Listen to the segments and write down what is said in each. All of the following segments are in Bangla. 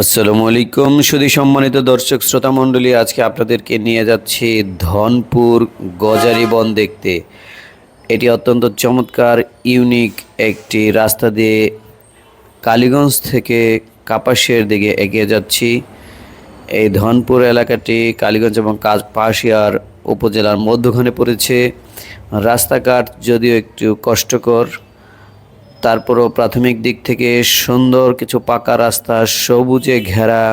আসসালামু আলাইকুম। সুধী সম্মানিত দর্শক শ্রোতা মণ্ডলী, আজকে আপনাদেরকে নিয়ে যাচ্ছি ধনপুর গজারি বন দেখতে। এটি অত্যন্ত চমৎকার, ইউনিক একটি রাস্তা দিয়ে কালীগঞ্জ থেকে কাপাসিয়ার দিকে এগিয়ে যাচ্ছি। এই ধনপুর এলাকাটি কালীগঞ্জ এবং কাপাসিয়ার উপজেলার মধ্যখানে পড়েছে। রাস্তাঘাট যদিও একটু কষ্টকর তারপরও প্রাথমিক দিক থেকে সুন্দর কিছু পাকা রাস্তা, সবুজে ঘেরা,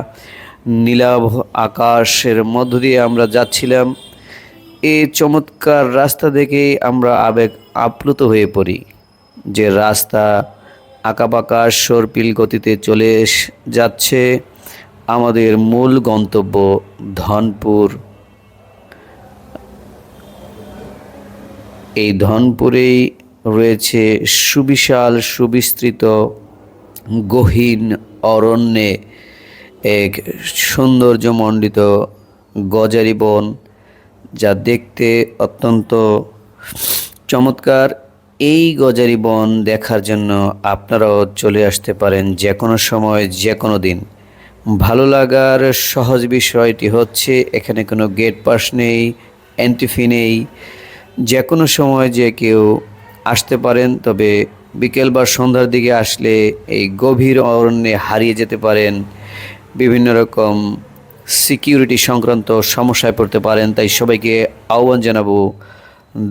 নীলাভ আকাশের মধ্য দিয়ে আমরা যাচ্ছিলাম। এই চমৎকার রাস্তা দেখেই আমরা আবেগ আপ্লুত হয়ে পড়ি। যে রাস্তা আঁকাবাঁকা সরপিল গতিতে চলে যাচ্ছে আমাদের মূল গন্তব্য ধনপুর। এই ধনপুরেই রয়েছে সুবিশাল, সুবিস্তৃত, গহীন অরণ্যে এক সৌন্দর্যমণ্ডিত গজারি বন, যা দেখতে অত্যন্ত চমৎকার। এই গজারি বন দেখার জন্য আপনারাও চলে আসতে পারেন যে কোনো সময় যে কোনো দিন। ভালো লাগার সহজ বিষয়টি হচ্ছে, এখানে কোনো গেট পাস নেই এন্ট্রি ফি নেই। যে কোনো সময় যে কেউ আসতে পারেন, তবে বিকেল বা সন্ধ্যার দিকে আসলে এই গভীর অরণ্যে হারিয়ে যেতে পারেন। বিভিন্ন রকম সিকিউরিটি সংক্রান্ত সমস্যায় পড়তে পারেন, তাই সবাইকে আহ্বান জানাব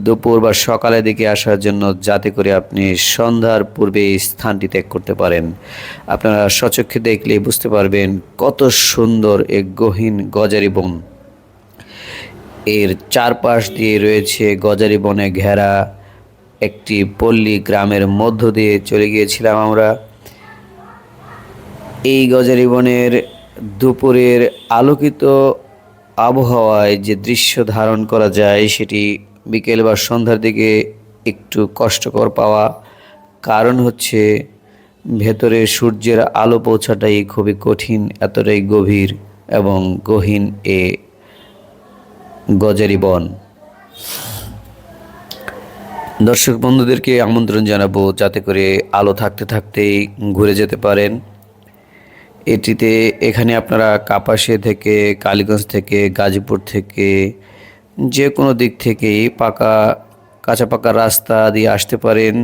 দুপুর বা সকালের দিকে আসার জন্য যাতে করে আপনি সন্ধ্যার পূর্বে এই স্থানটি ত্যাগ করতে পারেন। আপনারা সচক্ষে দেখলে বুঝতে পারবেন কত সুন্দর এ গহীন গজারি বন। এর চারপাশ দিয়ে রয়েছে গজারি বনে ঘেরা একটি পল্লী গ্রামের মধ্য দিয়ে চলে গিয়েছিলাম আমরা। এই গজারি বনের দুপুরের আলোকিত আবহাওয়ায় যে দৃশ্য ধারণ করা যায়, সেটি বিকেল বা সন্ধ্যার দিকে একটু কষ্টকর পাওয়া। কারণ হচ্ছে, ভেতরে সূর্যের আলো পৌঁছাটাই খুবই কঠিন, এতটাই গভীর এবং গহীন এ গজারি বন। দর্শক বন্ধুদেরকে আমন্ত্রণ জানাব যাতে করে আলো থাকতে থাকতেই ঘুরে যেতে পারেন। এটিতে এখানে আপনারা কাপাসিয়া থেকে, কালীগঞ্জ থেকে, গাজীপুর থেকে যে কোনো দিক থেকেই পাকা, কাঁচা পাকা রাস্তা দিয়ে আসতে পারেন।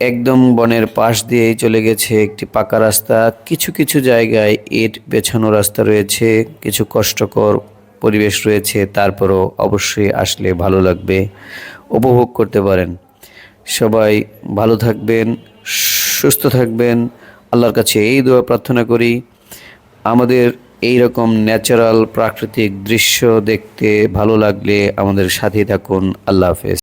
একদম বনের পাশ দিয়েই চলে গেছে একটি পাকা রাস্তা। কিছু কিছু জায়গায় ইট বেছানো রাস্তা রয়েছে, কিছু কষ্টকর পরিবেশ রয়েছে, তারপরও অবশ্যই আসলে ভালো লাগবে। উপভোগ করতে পারেন। সবাই ভালো থাকবেন, সুস্থ থাকবেন। আল্লাহর কাছে এই দোয়া প্রার্থনা করি, আমাদের এই রকম ন্যাচারাল প্রাকৃতিক দৃশ্য দেখতে ভালো লাগলে আমাদের সাথে থাকুন। আল্লাহ হাফেজ।